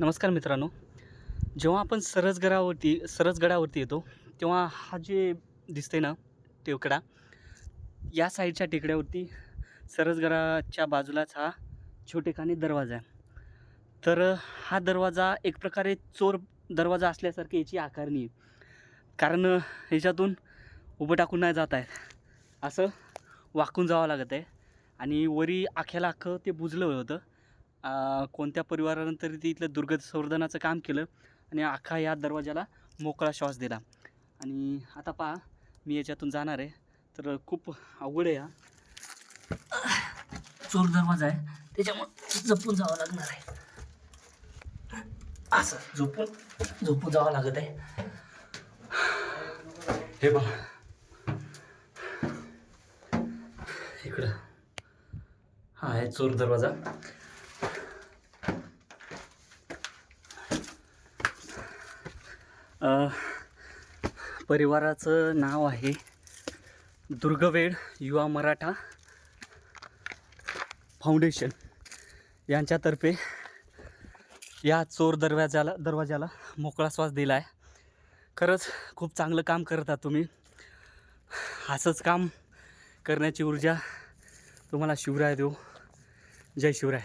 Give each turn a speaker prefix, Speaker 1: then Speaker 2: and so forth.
Speaker 1: नमस्कार मित्रांनो. जेव्हा आपण सरसगडावरती सरसगडावरती येतो तेव्हा हा जे दिसते ना टेकडा या साईडच्या टेकड्यावरती सरसगडाच्या बाजूलाच हा छोटेखानी दरवाजा आहे. तर हा दरवाजा एक प्रकारे चोर दरवाजा असल्यासारखी याची आकारणी आहे. कारण ह्याच्यातून उभं टाकून नाही जात आहेत. असं वाकून जावं लागत आहे. आणि वरी आख्याला अख्खं ते बुजलं होतं. कोणत्या परिवारानं तरी ते इथलं दुर्गत संवर्धनाचं काम केलं आणि अख्खा या दरवाजाला मोकळा श्वास दिला. आणि आता पहा मी याच्यातून जाणार आहे. तर खूप अवघड आहे हा. चोर दरवाजा आहे. त्याच्यामुळं जपून जावं लागणार आहे. असं झोपून झोपून जावं लागत आहे. हे बघा. इकडं. हा आहे चोर दरवाजा. परिवाराचं नाव आहे दुर्गवेड युवा मराठा फाउंडेशन. यांच्यातर्फे या चोर दरवाजाला दरवाजाला मोकळा श्वास दिला आहे खरंच खूप चांगलं काम करता तुम्ही. असंच काम करण्याची ऊर्जा तुम्हाला शिवराय देऊ. जय शिवराय.